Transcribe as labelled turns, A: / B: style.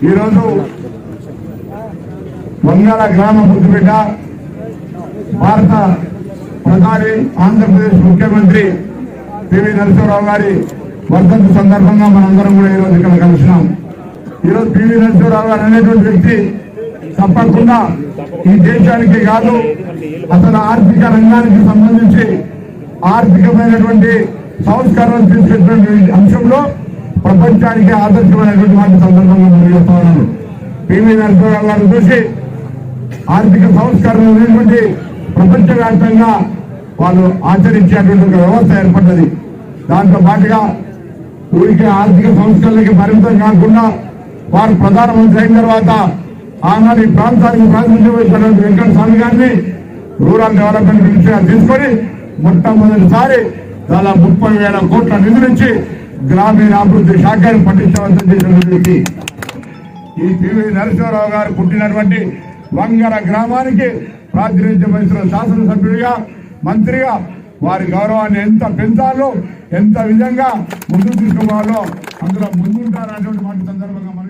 A: ఈరోజు వంగాల గ్రామ ముద్దుబిడ్డ భారత ప్రధాని ఆంధ్రప్రదేశ్ ముఖ్యమంత్రి పివి నరసింహరావు గారి వర్ధంతి సందర్భంగా మనందరం కూడా ఈరోజు ఇక్కడ కలిసినాం. ఈరోజు పివి నరసింహరావు గారు అనేటువంటి వ్యక్తి తప్పకుండా ఈ దేశానికి కాదు అసలు ఆర్థిక రంగానికి సంబంధించి ఆర్థికమైనటువంటి సంస్కరణలు తీసుకొచ్చినటువంటి అంశంలో ప్రపంచానికి ఆదర్శమైనటువంటి సందర్భంగా మనం ఉన్నాను పివి నరసింహరావు గారు చూసి ఆర్థిక సంస్కరణ అనేటువంటి ప్రపంచవ్యాప్తంగా వాళ్ళు ఆచరించేటువంటి ఒక వ్యవస్థ ఏర్పడ్డది. దాంతో పాటుగా ఊరికి ఆర్థిక సంస్కరణలకి పరిమితం కాకుండా వారు ప్రధానమంత్రి అయిన తర్వాత ఆనాడు ఈ ప్రాంతానికి ప్రాతినిధ్యం వహించినటువంటి వెంకట స్వామి గారిని రూరల్ డెవలప్మెంట్ మినిస్టర్గా తీసుకొని మొట్టమొదటిసారి చాలా ముప్పై వేల కోట్ల నిధులించి గ్రామీణ అభివృద్ధి శాఖను పటిష్టవంతం చేసినటువంటి ఈ పివి నరసింహారావు గారు పుట్టినటువంటి వంగర గ్రామానికి ప్రాతినిధ్యం వహిస్తున్న శాసనసభ్యుడిగా మంత్రిగా వారి గౌరవాన్ని ఎంత పెంచాలో ఎంత విధంగా ముందుకు తీసుకోవాలో అందులో ముందుంటారనేటువంటి మాట సందర్భంగా మనం